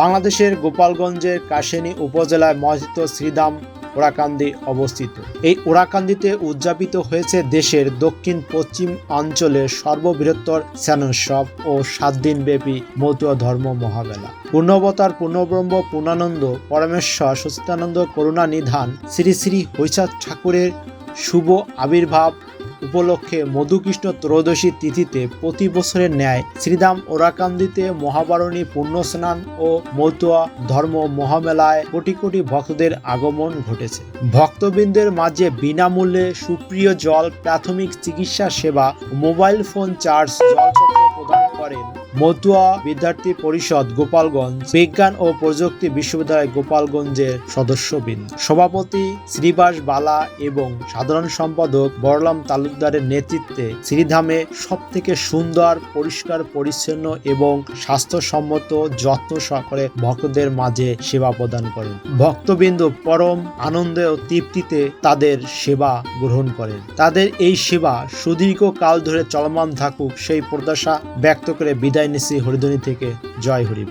বাংলাদেশের গোপালগঞ্জের কাশেনী উপজেলায় মসজিদ শ্রীধাম ওরাকান্দি অবস্থিত। এই ওরাকান্দিতে উদযাপিত হয়েছে দেশের দক্ষিণ পশ্চিম অঞ্চলের সর্ববৃহত্তর স্যানোৎসব ও সাত দিনব্যাপী মতুয়া ধর্ম মহামেলা। পূর্ণবতার পূর্ণব্রহ্ম পূর্ণানন্দ, পরমেশ্বর সচিতানন্দ করুণা নিধান, শ্রী শ্রী হৈচাঁদ ঠাকুরের শুভ আবির্ভাব উপলক্ষে মধুকৃষ্ণ ত্রয়োদশী তিথিতে প্রতি বছরের ন্যায় শ্রীধাম ওরাকান্দিতে মহাবারণী পুণ্যস্নান ও মতুয়া ধর্ম মহামেলায় কোটি কোটি ভক্তদের আগমন ঘটেছে। ভক্তবৃন্দের মাঝে বিনামূল্যে সুপ্রিয় জল প্রাথমিক চিকিৎসা সেবা, মোবাইল ফোন চার্জ, জলচক্র মতুয়া বিদ্যার্থী পরিষদ গোপালগঞ্জ বিজ্ঞান ও প্রযুক্তি বিশ্ববিদ্যালয় গোপালগঞ্জের সদস্যবৃন্দ। সভাপতি শ্রীবাস বালা এবং সাধারণ সম্পাদক বড়লাম তালুকদারের নেতৃত্বে শ্রীধামে সব থেকে সুন্দর, পরিষ্কার, পরিচ্ছন্ন এবং স্বাস্থ্যসম্মত, যত্ন সহকারে ভক্তদের মাঝে সেবা প্রদান করেন। ভক্তবৃন্দ পরম আনন্দে ও তৃপ্তিতে তাদের সেবা গ্রহণ করেন। তাদের এই সেবা সুদীর্ঘ কাল ধরে চলমান থাকুক সেই প্রত্যাশা ব্যক্ত করে বিদায় এনএসি হরিধ্বনি থেকে জয় হরিব।